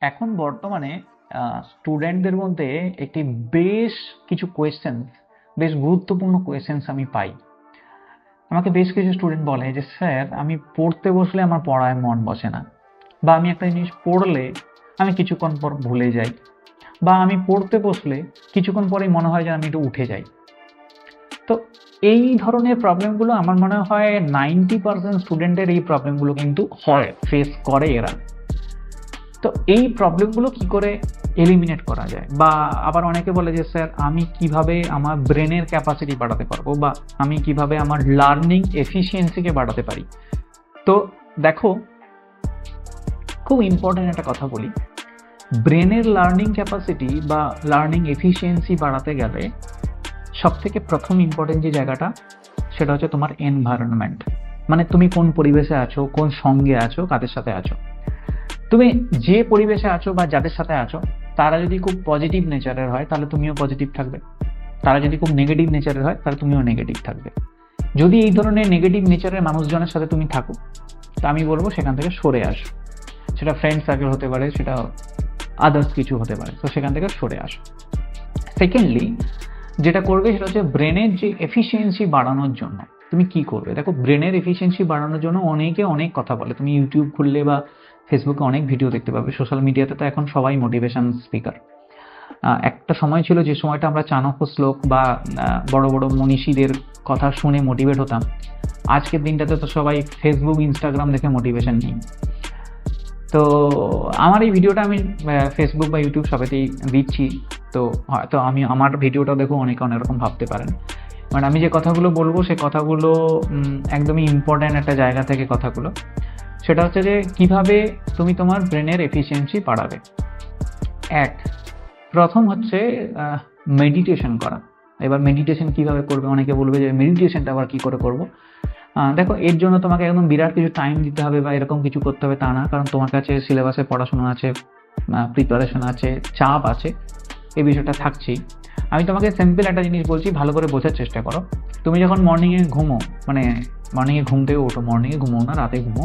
এখন বর্তমানে স্টুডেন্টদের মধ্যে একটি বেশ কিছু কোয়েশ্চেন বেশ গুরুত্বপূর্ণ কোয়েশ্চেন্স আমি পাই। আমাকে বেশ কিছু স্টুডেন্ট বলে যে, স্যার, আমি পড়তে বসলে আমার পড়ায় মন বসে না। বা আমি একটা জিনিস পড়লে আমি কিছুক্ষণ পর ভুলে যাই। বা আমি পড়তে বসলে কিছুক্ষণ পরেই মনে হয় যে আমি একটু উঠে যাই। তো এই ধরনের প্রবলেমগুলো আমার মনে হয় নাইনটি পার্সেন্ট স্টুডেন্টের এই প্রবলেমগুলো কিন্তু হয় ফেস করে এরা। তো এই প্রবলেমগুলো কি করে এলিমিনেট করা যায়? বা আবার অনেকে বলে যে, স্যার, আমি কীভাবে আমার ব্রেনের ক্যাপাসিটি বাড়াতে পারব বা আমি কীভাবে আমার লার্নিং এফিসিয়েন্সিকে বাড়াতে পারি? তো দেখো, খুব ইম্পর্টেন্ট একটা কথা বলি। ব্রেনের লার্নিং ক্যাপাসিটি বা লার্নিং এফিসিয়েন্সি বাড়াতে গেলে সব থেকে প্রথম ইম্পর্টেন্ট যে জায়গাটা, সেটা হচ্ছে তোমার এনভায়রনমেন্ট মানে তুমি কোন পরিবেশে আছো, কোন সঙ্গে আছো, কাদের সাথে আছো? তুমি যে পরিবেশে আছো বা যাদের সাথে আছো, তারা যদি খুব পজিটিভ নেচারের হয়, তাহলে তুমিও পজিটিভ থাকবে। তারা যদি খুব নেগেটিভ নেচারের হয়, তাহলে তুমিও নেগেটিভ থাকবে। যদি এই ধরনের নেগেটিভ নেচারের মানুষজনের সাথে তুমি থাকো, তা আমি বলব সেখান থেকে সরে আসো। সেটা ফ্রেন্ড সার্কেল হতে পারে, সেটা আদার্স কিছু হতে পারে, তো সেখান থেকে সরে আসো। সেকেন্ডলি যেটা করবে সেটা হচ্ছে ব্রেনের যে এফিসিয়েন্সি বাড়ানোর জন্য। তুমি কি করবে? দেখো ব্রেনের এফিসিয়েন্সি বাড়ানোর জন্য অনেকে অনেক কথা বলে। তুমি ইউটিউব খুললে বা ফেসবুকে অনেক ভিডিও দেখতে পাবে। সোশ্যাল মিডিয়াতে তো এখন সবাই মোটিভেশন স্পিকার একটা সময় ছিল যে সময়টা আমরা চাণক্য শ্লোক বা বড় বড় মনীষীদের কথা শুনে মোটিভেট হতাম। আজকের দিনটাতে তো সবাই ফেসবুক ইনস্টাগ্রাম দেখে মোটিভেশন নেই। তো আমার এই ভিডিওটা আমি ফেসবুক বা ইউটিউব সবেতেই দিচ্ছি। তো হয়তো আমি আমার ভিডিওটা দেখো অনেকে অনেক রকম ভাবতে পারেন। মানে আমি যে কথাগুলো বলব, সে কথাগুলো একদমই ইম্পর্ট্যান্ট একটা জায়গা থেকে কথাগুলো। সেটা হচ্ছে যে কীভাবে তুমি তোমার ব্রেনের এফিসিয়েন্সি বাড়াবে। এক, প্রথম হচ্ছে মেডিটেশন করা। এবার মেডিটেশন কীভাবে করবে? অনেকে বলবে যে মেডিটেশনটা আবার কি করে করব? দেখো, এর জন্য তোমাকে একদম বিরাট কিছু টাইম দিতে হবে বা এরকম কিছু করতে হবে তা না, কারণ তোমার কাছে সিলেবাসে পড়াশোনা আছে প্রিপারেশন আছে, চাপ আছে এই বিষয়টা থাকছেই। আমি তোমাকে সিম্পল একটা জিনিস বলছি, ভালো করে বোঝার চেষ্টা করো। তুমি যখন মর্নিংয়ে ঘুমো মানে মর্নিংয়ে ঘুম থেকে ওঠো মর্নিংয়ে ঘুমো না, রাতে ঘুমো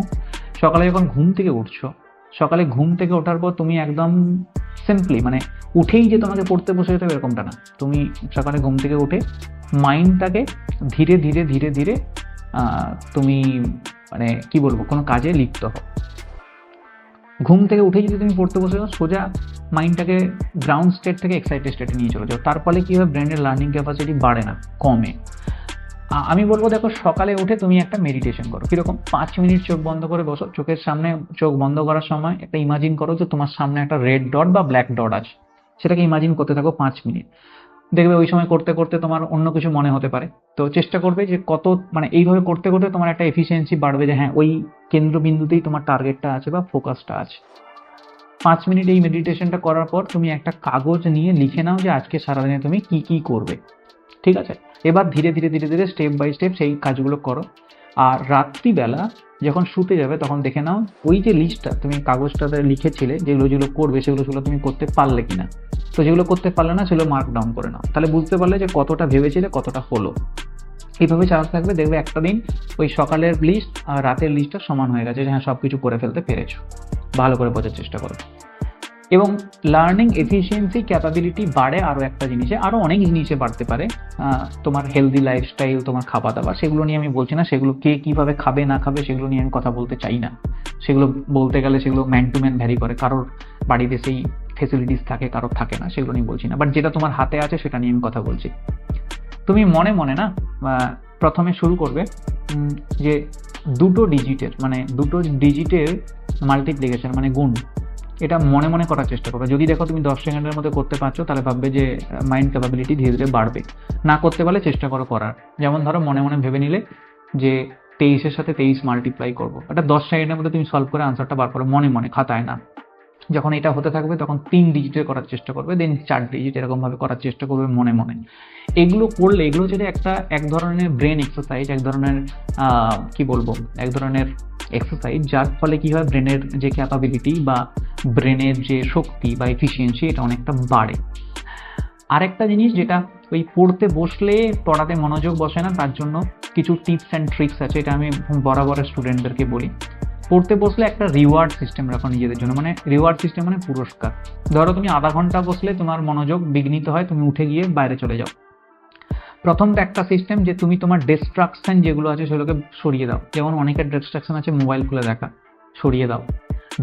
সকালে যখন ঘুম থেকে উঠছো, সকালে ঘুম থেকে ওঠার পর তুমি একদম সিম্পলি মানে উঠেই যে তোমাকে পড়তে বসে যেতে এরকমটা না। তুমি সকালে ঘুম থেকে উঠে মাইন্ডটাকে ধীরে ধীরে ধীরে ধীরে তুমি মানে কি বলব, কোনো কাজে লিপ্ত হও। ঘুম থেকে উঠে যদি তুমি পড়তে বসে যাও, সোজা মাইন্ডটাকে গ্রাউন্ড স্টেট থেকে এক্সাইটেড স্টেটে নিয়ে চলে যাও। তার ফলে কী হয় ব্রেনের লার্নিং ক্যাপাসিটি বাড়ে না, কমে। আমি বলব দেখো, সকালে উঠে তুমি একটা মেডিটেশন করো। কীরকম? পাঁচ মিনিট চোখ বন্ধ করে বসো। চোখের সামনে চোখ বন্ধ করার সময় একটা ইমাজিন করো যে তোমার সামনে একটা রেড ডট বা ব্ল্যাক ডট আছে। সেটাকে ইমাজিন করতে থাকো পাঁচ মিনিট। দেখবে ওই সময় করতে করতে তোমার অন্য কিছু মনে হতে পারে। তো চেষ্টা করবে যে কত মানে এইভাবে করতে করতে তোমার একটা এফিসিয়েন্সি বাড়বে যে হ্যাঁ ওই কেন্দ্রবিন্দুতেই তোমার টার্গেটটা আছে বা ফোকাসটা আছে। পাঁচ মিনিট এই মেডিটেশনটা করার পর তুমি একটা কাগজ নিয়ে লিখে নাও যে আজকে সারাদিনে তুমি কি কি করবে। ঠিক আছে? এবার ধীরে ধীরে ধীরে ধীরে স্টেপ বাই স্টেপ সেই কাজগুলো করো। আর রাত্রিবেলা যখন শুতে যাবে, তখন দেখে নাও, ওই যে লিস্টটা তুমি কাগজটাতে লিখেছিলে, যেগুলো যেগুলো করবে, সেগুলো সেগুলো তুমি করতে পারলে কিনা। তো যেগুলো করতে পারলে না, সেগুলো মার্ক ডাউন করে নাও। তাহলে বুঝতে পারলে যে কতটা ভেবেছিলে, কতটা হলো। এইভাবে চালাতে থাকবে, দেখবে একটা দিন ওই সকালের লিস্ট আর রাতের লিস্টটা সমান হয়ে গেছে যে হ্যাঁ সব কিছু করে ফেলতে পেরেছ। ভালো করে বোঝার চেষ্টা করো। এবং লার্নিং এফিসিয়েন্সি ক্যাপাবিলিটি বাড়ে আরও একটা জিনিসে আরও অনেক জিনিসে বাড়তে পারে। তোমার হেলদি লাইফস্টাইল তোমার খাওয়া দাওয়া সেগুলো নিয়ে আমি বলছি না, সেগুলো কে কীভাবে খাবে, না খাবে, সেগুলো নিয়ে আমি কথা বলতে চাই না। সেগুলো বলতে গেলে সেগুলো ম্যান টু ম্যান ভ্যারি করে, কারোর বাড়িতে সেই ফেসিলিটিস থাকে, কারোর থাকে না, সেগুলো নিয়ে বলছি না। বাট যেটা তোমার হাতে আছে, সেটা নিয়ে আমি কথা বলছি। তুমি মনে মনে না প্রথমে শুরু করবে যে দুটো ডিজিটের মানে দুটো ডিজিটের মাল্টিপ্লিকেশন মানে গুণ। এটা মনে মনে করার চেষ্টা করবে যদি দেখো তুমি দশ সেকেন্ডের মধ্যে করতে পারছ, তাহলে ভাববে যে মাইন্ড ক্যাপাবিলিটি ধীরে ধীরে বাড়বে। না করতে পারলে চেষ্টা করো করার। যেমন ধরো মনে মনে ভেবে নিলে যে, তেইশের সাথে তেইশ মাল্টিপ্লাই করব। এটা দশ সেকেন্ডের মধ্যে তুমি সলভ করে আনসারটা বার করো, মনে মনে খাতায় না। যখন এটা হতে থাকবে, তখন তিন ডিজিটের করার চেষ্টা করবে দেন চার ডিজিট এরকমভাবে করার চেষ্টা করবে মনে মনে। এগুলো করলে, এগুলো হচ্ছে যে একটা, এক ধরনের ব্রেন এক্সারসাইজ এক ধরনের কি বলব, এক ধরনের এক্সারসাইজ যার ফলে কি হয় ব্রেনের যে ক্যাপাবিলিটি বা ব্রেনের যে শক্তি বা এফিসিয়েন্সি এটা অনেকটা বাড়ে। আরেকটা জিনিস যেটা ওই পড়তে বসলে পড়াতে মনোযোগ বসে না, তার জন্য কিছু টিপস অ্যান্ড ট্রিক্স আছে, এটা আমি বরাবর স্টুডেন্টদেরকে বলি। পড়তে বসলে একটা রিওয়ার্ড সিস্টেম রাখো নিজেদের জন্য মানে রিওয়ার্ড সিস্টেম মানে পুরস্কার। ধরো তুমি আধা ঘণ্টা বসলে তোমার মনোযোগ বিঘ্নিত হয়, তুমি উঠে গিয়ে বাইরে চলে যাও। প্রথমটা একটা সিস্টেম যে তুমি তোমার ডিস্ট্রাকশন যেগুলো আছে সেগুলোকে সরিয়ে দাও। যেমন অনেকের ডিস্ট্রাকশন আছে মোবাইল খুলে দেখা, সরিয়ে দাও।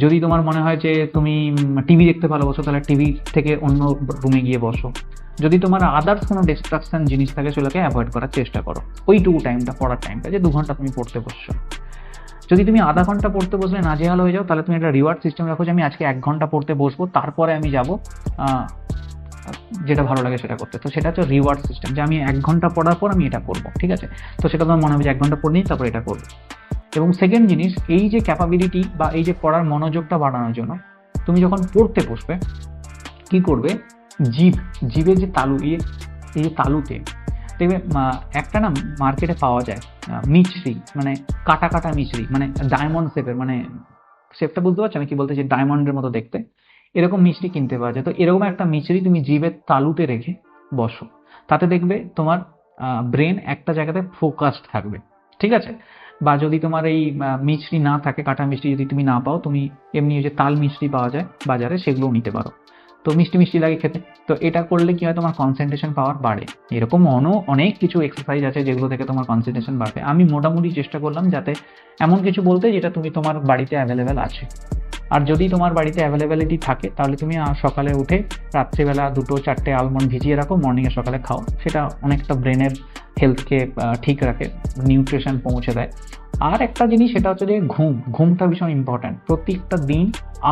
যদি তোমার মনে হয় যে তুমি টিভি দেখতে ভালোবাসো, তাহলে টিভি থেকে অন্য রুমে গিয়ে বসো। যদি তোমার আদার্স কোনো ডিস্ট্রাকশন জিনিস থাকে, সেগুলোকে অ্যাভয়েড করার চেষ্টা করো। ওইটুকু টাইমটা পড়ার টাইমটা যে দু ঘণ্টা তুমি পড়তে বসছো। যদি তুমি আধা ঘণ্টা পড়তে বসলে নাজেহাল হয়ে যাও, তাহলে তুমি একটা রিওয়ার্ড সিস্টেম রাখো যে আমি আজকে এক ঘণ্টা পড়তে বসবো, তারপরে আমি যাব যেটা ভালো লাগে সেটা করতে। তো সেটা হচ্ছে রিওয়ার্ড সিস্টেম যে আমি এক ঘণ্টা পড়ার পর আমি এটা করব, ঠিক আছে? তো সেটা তোমার মনে হবে যে এক ঘণ্টা পড়ে নিই তারপর এটা করব। এবং সেকেন্ড জিনিস, এই যে ক্যাপাবিলিটি বা এই যে পড়ার মনোযোগটা বাড়ানোর জন্য, তুমি যখন পড়তে বসবে, কি করবে? জীব জিভের যে তালু ইয়ে এই যে তালুতে, দেখবে একটা না মার্কেটে পাওয়া যায় মিছরি মানে কাটা কাটা মিছরি মানে ডায়মন্ড শেপের মানে শেপটা বুঝতে পারছ? আমি কি বলতে চাই? ডায়মন্ডের মতো দেখতে। এরকম মিষ্টি কিনতে পাওয়া যায়। তো এরকম একটা মিছরি তুমি জিভের তালুতে রেখে বসো। তাতে দেখবে তোমার ব্রেন একটা জায়গাতে ফোকাসড থাকবে। ঠিক আছে? বা যদি তোমার এই মিষ্টি না থাকে, কাটা মিষ্টি যদি তুমি না পাও, তুমি এমনি যে তাল মিষ্টি পাওয়া যায় বাজারে, সেগুলোও নিতে পারো। তো মিষ্টি মিষ্টি লাগে খেতে। তো এটা করলে কি হয়, তোমার কনসেন্ট্রেশন পাওয়ার বাড়ে। এরকম অন, অনেক কিছু এক্সারসাইজ আছে যেগুলো থেকে তোমার কনসেন্ট্রেশন বাড়বে। আমি মোটামুটি চেষ্টা করলাম যাতে এমন কিছু বলতে যেটা তুমি তোমার বাড়িতে অ্যাভেলেবেল আছে। আর যদি তোমার বাড়িতে অ্যাভেলেবেলিটি থাকে, তাহলে তুমি সকালে উঠে রাত্রিবেলা দুটো, চারটে আলমন্ড ভিজিয়ে রাখো মর্নিংয়ে সকালে খাও। সেটা অনেকটা ব্রেনের হেলথকে ঠিক রাখে নিউট্রিশন পৌঁছে দেয়। আর একটা জিনিস, সেটা হচ্ছে যে ঘুম। ঘুমটা ভীষণ ইম্পর্ট্যান্ট প্রত্যেকটা দিন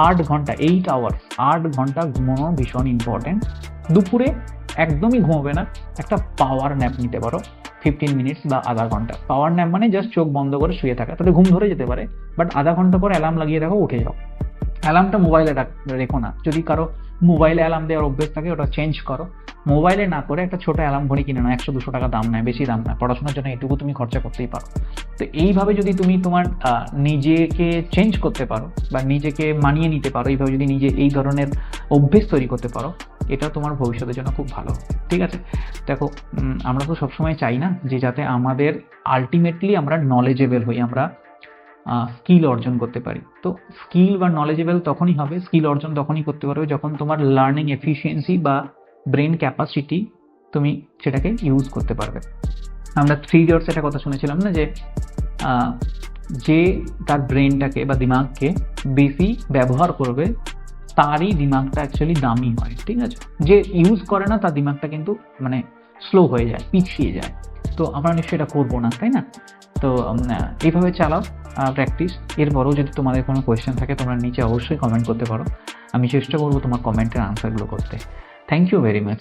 আট ঘণ্টা এইট আওয়ার্স আট ঘণ্টা ঘুমানো ভীষণ ইম্পর্ট্যান্ট দুপুরে একদমই ঘুমোবে না। একটা পাওয়ার ন্যাপ নিতে পারো ফিফটিন মিনিটস বা আধা ঘণ্টা। পাওয়ার ন্যাপ মানে জাস্ট চোখ বন্ধ করে শুয়ে থাকা। তাতে ঘুম ধরে যেতে পারে বাট আধা ঘণ্টা পর অ্যালার্ম লাগিয়ে রাখো, উঠে যাও। অ্যালার্মটা মোবাইলে রেখো না। যদি কারও মোবাইলে অ্যালার্ম দেওয়ার অভ্যেস থাকে, ওটা চেঞ্জ করো। মোবাইলে না করে একটা ছোটো অ্যালার্ম ঘড়ি কিনে নাও, একশো দুশো টাকা দাম নেয়, বেশি দাম নেয় পড়াশোনার জন্য এটুকু তুমি খরচা করতেই পারো। তো এইভাবে যদি তুমি তোমার নিজেকে চেঞ্জ করতে পারো বা নিজেকে মানিয়ে নিতে পারো, এইভাবে যদি নিজে এই ধরনের অভ্যেস তৈরি করতে পারো, এটা তোমার ভবিষ্যতের জন্য খুব ভালো। ঠিক আছে? দেখো আমরা তো সবসময় চাই না যে যাতে আমাদের আলটিমেটলি আমরা নলেজেবল হই, আমরা স্কিল অর্জন করতে পারি। তো স্কিল বা নলেজেবল তখনই হবে স্কিল অর্জন তখনই করতে পারবে যখন তোমার লার্নিং এফিসিয়েন্সি বা ব্রেন ক্যাপাসিটি তুমি সেটাকে ইউজ করতে পারবে। আমরা থ্রি ইয়ার্স একটা কথা শুনেছিলাম না যে যে তার ব্রেনটাকে বা দিমাগকে বেশি ব্যবহার করবে, তারই দিমাগটা অ্যাকচুয়ালি দামি হয়, ঠিক আছে? যে ইউজ করে না তার দিমাগটা কিন্তু মানে স্লো হয়ে যায়, পিছিয়ে যায়। তো আমরা নিশ্চয়ই এটা করব না, তাই না? তো এইভাবে চালাও প্র্যাকটিস এরপরেও যদি তোমাদের কোনো কোয়েশ্চেন থাকে, তোমরা নিচে অবশ্যই কমেন্ট করতে পারো। আমি চেষ্টা করব তোমার কমেন্টের আনসারগুলো করতে। Thank you very much